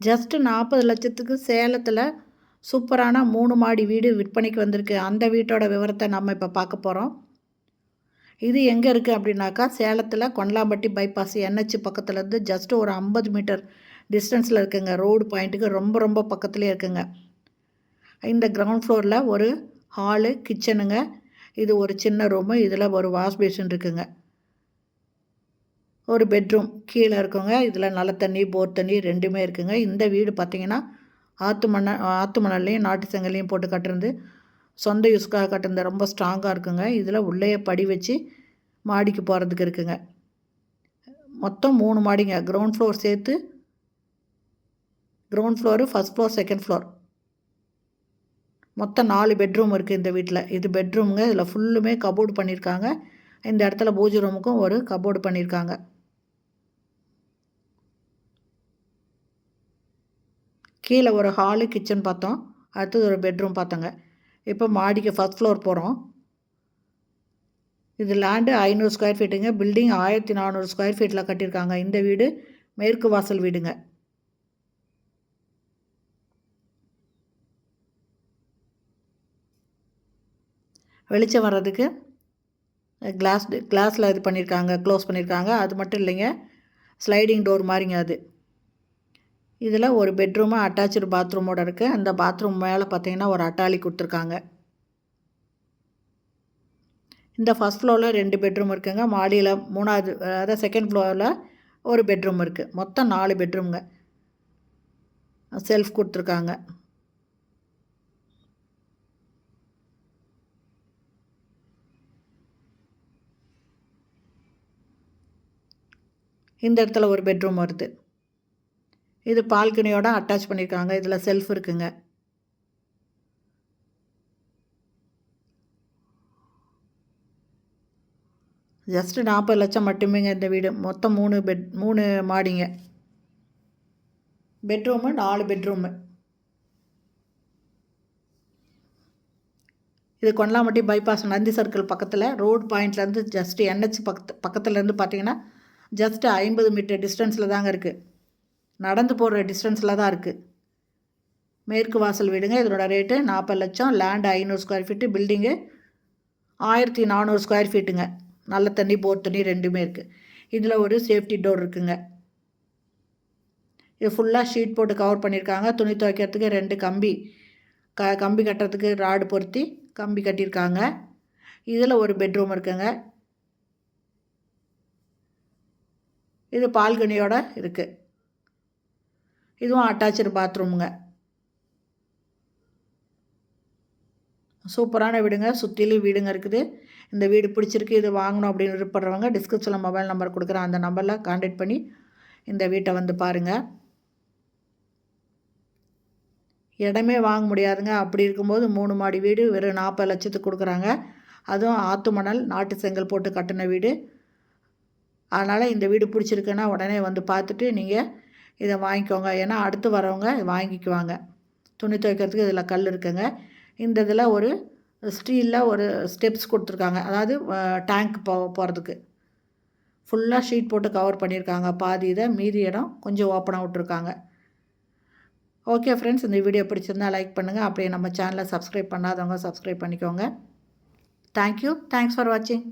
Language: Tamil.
ஜஸ்ட்டு நாற்பது லட்சத்துக்கு சேலத்தில் சூப்பரான மூணு மாடி வீடு விற்பனைக்கு வந்திருக்கு. அந்த வீட்டோட விவரத்தை நம்ம இப்போ பார்க்க போகிறோம் இது எங்கே இருக்குது அப்படின்னாக்கா சேலத்தில் கொண்டலாம்பட்டி பைபாஸ் என்ஹெச் பக்கத்துலேருந்து ஜஸ்ட்டு ஒரு ஐம்பது மீட்டர் டிஸ்டன்ஸில் இருக்குங்க. ரோடு பாயிண்ட்டுக்கு ரொம்ப ரொம்ப பக்கத்துலேயே இருக்குங்க. இந்த கிரவுண்ட் ஃப்ளோரில் ஒரு ஹாலு கிச்சனுங்க இது ஒரு சின்ன ரூமு இதில் ஒரு வாஷ் பேஷன் இருக்குங்க. ஒரு பெட்ரூம் கீழே இருக்குங்க. இதில் நல்ல தண்ணி போர் தண்ணி ரெண்டுமே இருக்குங்க. இந்த வீடு பார்த்திங்கன்னா ஆற்று மணல் ஆற்று மணல்லையும் நாட்டு செங்கல்லையும் போட்டு கட்டுறது சொந்த யூஸ்க்காக கட்டுறது ரொம்ப ஸ்ட்ராங்காக இருக்குங்க. இதில் உள்ளே படி வச்சு மாடிக்கு போகிறதுக்கு இருக்குங்க. மொத்தம் மூணு மாடிங்க. கிரவுண்ட் ஃப்ளோர் சேர்த்து ground floor first floor second floor மொத்தம் நாலு பெட்ரூம் இருக்குது இந்த வீட்டில் இது பெட்ரூமுங்க இதில் ஃபுல்லுமே கபோர்டு பண்ணியிருக்காங்க இந்த இடத்துல பூஜை ரூமுக்கும் ஒரு கபோர்டு பண்ணியிருக்காங்க கீழே ஒரு ஹாலு கிச்சன் பார்த்தோம். அடுத்தது ஒரு பெட்ரூம் பார்த்தோங்க. இப்போ மாடிக்கு ஃபஸ்ட் ஃப்ளோர் போகிறோம் இது லேண்டு ஐநூறு ஸ்கொயர் ஃபீட்டுங்க பில்டிங் ஆயிரத்தி நானூறு ஸ்கொயர் ஃபீட்டில் கட்டியிருக்காங்க. இந்த வீடு மேற்கு வாசல் வீடுங்க. வெளிச்சம் வர்றதுக்கு கிளாஸ் கிளாஸில் இது பண்ணியிருக்காங்க க்ளோஸ் பண்ணியிருக்காங்க. அது மட்டும் இல்லைங்க. ஸ்லைடிங் டோர் மாதிரிங்க அது. இதில் ஒரு பெட்ரூமு அட்டாச்சு பாத்ரூமோடு இருக்குது அந்த பாத்ரூம் மேலே பார்த்தீங்கன்னா ஒரு அட்டாலி கொடுத்துருக்காங்க. இந்த ஃபஸ்ட் ஃப்ளோரில் ரெண்டு பெட்ரூம் இருக்குங்க. மாடியில் மூணாவது அதாவது செகண்ட் ஃப்ளோரில் ஒரு பெட்ரூம் இருக்குது மொத்தம் நாலு பெட்ரூம்ங்க செல்ஃப் கொடுத்துருக்காங்க. இந்த இடத்துல ஒரு பெட்ரூம் வருது. இது பால்கனியோட அட்டாச் பண்ணியிருக்காங்க இதில் செல்ஃப் இருக்குங்க. ஜஸ்ட்டு நாற்பது லட்சம் மட்டுமேங்க இந்த வீடு. மொத்தம் மூணு பெட் மூணு மாடிங்க. பெட்ரூமு நாலு பெட்ரூமு இது கொண்டலாம்பட்டி பைபாஸ் நந்தி சர்க்கிள் பக்கத்தில் ரோடு பாயிண்ட்லேருந்து ஜஸ்ட்டு என்ஹெச் பக்கத்து பக்கத்துலேருந்து பார்த்தீங்கன்னா ஜஸ்ட்டு ஐம்பது மீட்டர் டிஸ்டன்ஸில் தாங்க இருக்குது நடந்து போகிற டிஸ்டன்ஸில் தான் இருக்குது மேற்கு வாசல் வீடுங்க. இதனோட ரேட்டு நாற்பது லட்சம். லேண்டு ஐநூறு ஸ்கொயர் ஃபீட்டு. பில்டிங்கு ஆயிரத்தி நானூறு ஸ்கொயர் ஃபீட்டுங்க. நல்ல தண்ணி போர் தண்ணி ரெண்டுமே இருக்குது இதில் ஒரு சேஃப்டி டோர் இருக்குங்க. இது ஃபுல்லாக ஷீட் போட்டு கவர் பண்ணியிருக்காங்க. துணி துவைக்கிறதுக்கு ரெண்டு கம்பி க கம்பி கட்டுறதுக்கு ராடு பொருத்தி கம்பி கட்டியிருக்காங்க. இதில் ஒரு பெட்ரூம் இருக்குங்க. இது பால்கனியோட இருக்குது இதுவும் அட்டாச்சு பாத்ரூமுங்க சூப்பரான வீடுங்க. சுற்றிலும் வீடுங்க இருக்குது. இந்த வீடு பிடிச்சிருக்கு இது வாங்கணும் அப்படின்னு விருப்பப்படுறவங்க டிஸ்கிரிப்ஷனில் மொபைல் நம்பர் கொடுக்குறேன். அந்த நம்பரில் காண்டாக்ட் பண்ணி இந்த வீட்டை வந்து பாருங்கள் இடமே வாங்க முடியாதுங்க. அப்படி இருக்கும்போது மூணு மாடி வீடு வெறும் நாற்பது லட்சத்துக்கு கொடுக்குறாங்க. அதுவும் ஆற்று மணல் நாட்டு செங்கல் போட்டு கட்டின வீடு. அதனால் இந்த வீடு பிடிச்சிருக்குன்னா உடனே வந்து பார்த்துட்டு நீங்கள் இதை வாங்கிக்கோங்க. ஏன்னா அடுத்து வரவங்க வாங்கிக்குவாங்க. துணி துவைக்கிறதுக்கு இதில் கல் இருக்குங்க. இந்த இதில் ஒரு ஸ்டீலில் ஒரு ஸ்டெப்ஸ் கொடுத்துருக்காங்க. அதாவது டேங்க் போ போகிறதுக்கு ஃபுல்லாக ஷீட் போட்டு கவர் பண்ணியிருக்காங்க. பாதி இதை மீதி இடம் கொஞ்சம் ஓப்பனாக விட்ருக்காங்க ஓகே ஃப்ரெண்ட்ஸ் இந்த வீடியோ பிடிச்சிருந்தால் லைக் பண்ணுங்கள் அப்படியே நம்ம சேனலை சப்ஸ்கிரைப் பண்ணாதவங்க சப்ஸ்கிரைப் பண்ணிக்கோங்க. தேங்க்யூ தேங்க்ஸ் ஃபார் வாட்சிங்